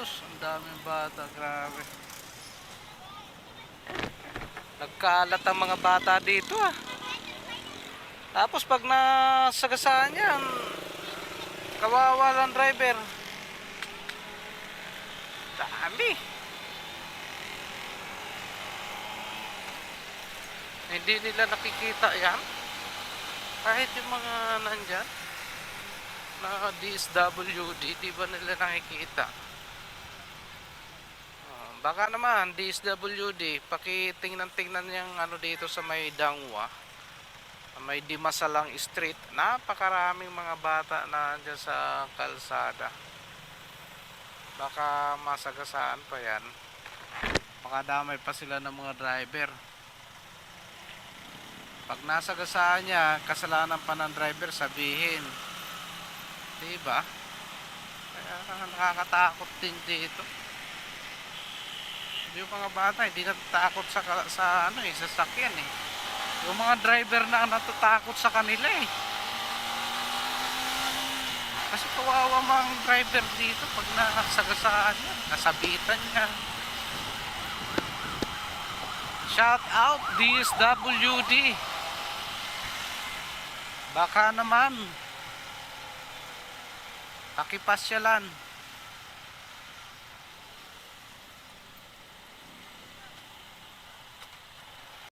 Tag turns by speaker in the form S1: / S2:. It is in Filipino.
S1: sus, ang daming bata, grabe. Nagkalat ang mga bata dito ah. Tapos pag nasagasaan yan, kawawa lang driver. Dami. Hindi nila nakikita yan. Kahit yung mga nandyan na DSWD, di ba nila nakikita? Baka naman, DSWD, pakitingnan-tingnan yung ano dito sa may Dangwa, may Dimasalang Street, napakaraming mga bata na andyan sa kalsada. Baka masagasaan pa yan. Makadamay pa sila ng mga driver. Pag nasagasaan niya, kasalanan pa ng driver, sabihin. Diba? Kaya nakakatakot din dito. Yung mga bata, hindi natatakot sa, sa ano eh, sasakyan eh. Yung mga driver na ang natatakot sa kanila eh. Kasi kawawa mga driver dito pag nasagasaan niya, nasabitan niya. Shout out DSWD. Baka naman pakipasyalan